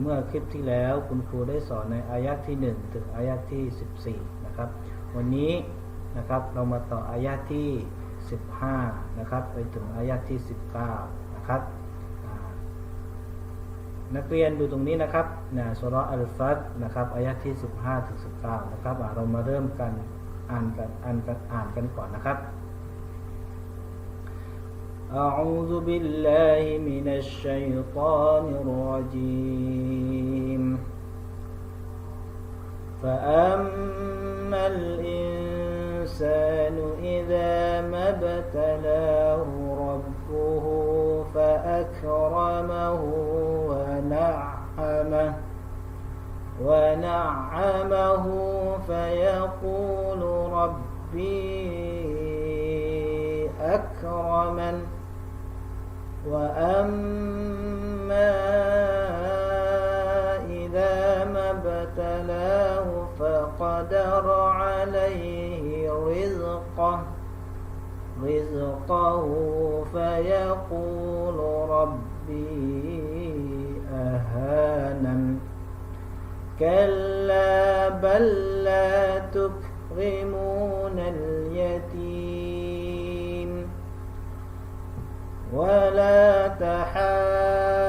เมื่อคลิปที่แล้วคุณครูได้สอนในอายะที่ 1 ถึงอายะที่ 14 นะครับ วันนี้นะครับเรามาต่ออายะที่ 15 นะครับ ไปถึงอายะที่ 19 นะครับนักเรียนดูตรงนี้นะครับนะสุรอัลฟัตนะครับอายะที่ 15 ถึง 19 นะครับเรามาเริ่มกันอ่านกันอ่านกันอ่านกันก่อนนะครับ أعوذ بالله من الشيطان الرجيم. فأما الإنسان إذا ما ابتلاه ربه فأكرمه ونعمه ونعمه فيقول ربي أكرمن. وأما إذا ما ابتلاه فقدر عليه رزقه رزقه فيقول ربي أهانن كلا بل لا تكرمون ولا تحادون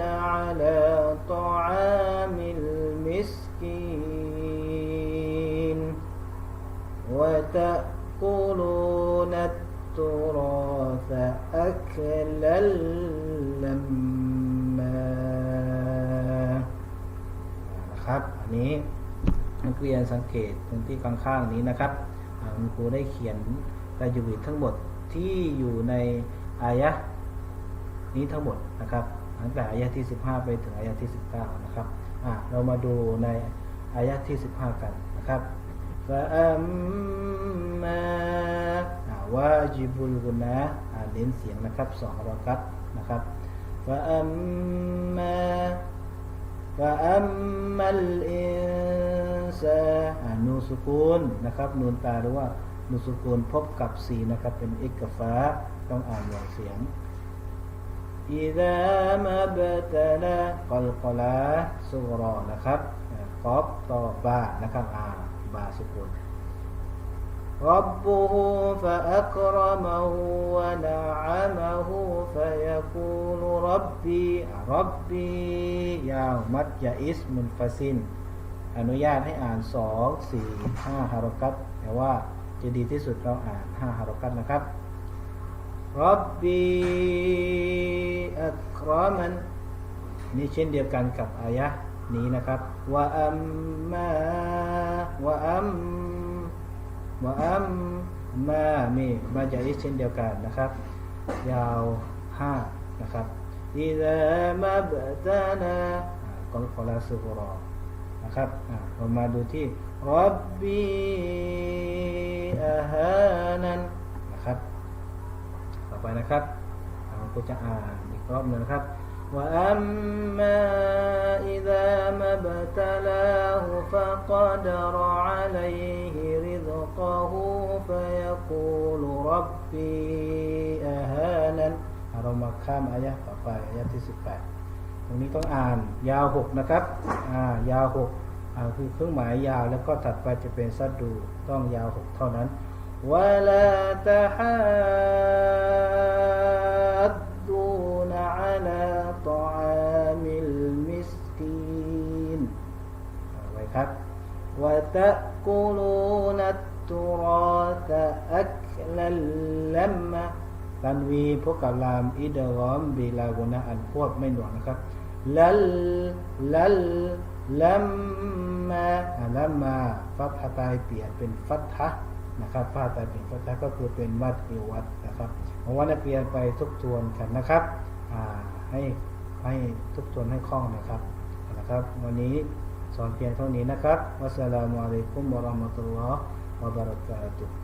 على طعام المسكين وتأكلون التراث أكلا لما นะครับ อันนี้นักเรียนสังเกตตรงที่ข้างๆนี้นะครับอ่าคุณครูได้เขียน ตายูวิดทั้งหมดที่อยู่ในอายะนี้ทั้งหมดนะครับตั้งแต่อายะที่ 15 ไปถึงอายะที่ 19 นะครับอะเรามาดูในอายะที่ 15 กันนะครับฟะอัมมาวาจิบุลกุนะอ่านเน้นเสียงนะครับสองรอกัดนะครับฟะอัมมาฟะอัมมัลอินซาอ่านูสุกูลนะครับนูนตาหรือว่า นูสกุลพบกับสีนะครับ เป็นเอกฟ้าต้องอ่านอย่างเสียง إذا ما ابتلى กอลกอลาสุรอนะครับกอบต่อบานะครับอ่าบาสกุล ربه فأكرمه ونعمه فيقول ربي ربي ยาวมัดยาอิสมุนฟาซิน อนุญาตให้อ่านสองสี่ห้าฮารกัตแต่ว่า จะดีที่สุดเราอ่านห้าฮารกัตนะครับรับบีอัครมันนี่เช่นเดียวกันกับอายะนี้นะครับว่าอัมมาว่าอัมว่าอัมมามีมาจากอิเช่นเดียวกันนะครับ ยาวห้านะครับอิดะมาบตานาก็ขอลาสุกรอนะครับเรามาดูที่รับบี ฮานันนะครับ ต่อไปนะครับเราก็จะอ่านอีกรอบนึงนะครับว่าอัมมาอิดามะบตะลาหูฟะกอดรออะลัยฮิริซกะหูฟะยะกูลรับบีอะฮานันเรามาข้ามอายะต่อไปอายะที่สิบแปดตรงนี้ต้องอ่านยาวหกนะครับ อ่า ยาวหก คือเครื่องหมายยาวแล้วก็ถัดไปจะเป็นสัดดูต้องยาวหกเท่านั้นวะลาตะฮัดดูนอาลาตอามิลมิสกีนอะไรครับวาตะกูลูนัตตุราตะอักลัลัมมะตันวีพวกกับลามอิดรอมบีลาวุนะอันพวดไม่หน่วงนะครับลัลลัล ลัมมาอ่าลัมมาฟัตฮะตายเปลี่ยนเป็นฟัตฮะนะครับฟาตายเปลี่ยนฟัตฮะก็คือเป็นมัดเอวัตนะครับผมว่านักเรียนไปทบทวนกันนะครับอ่าให้ให้ทบทวนให้คล่องนะครับนะครับ วันนี้สอนเพียงเท่านี้นะครับวัสสลามุอะลัยกุมวะเราะห์มะตุลลอฮ์วะบะเราะกาตุฮ์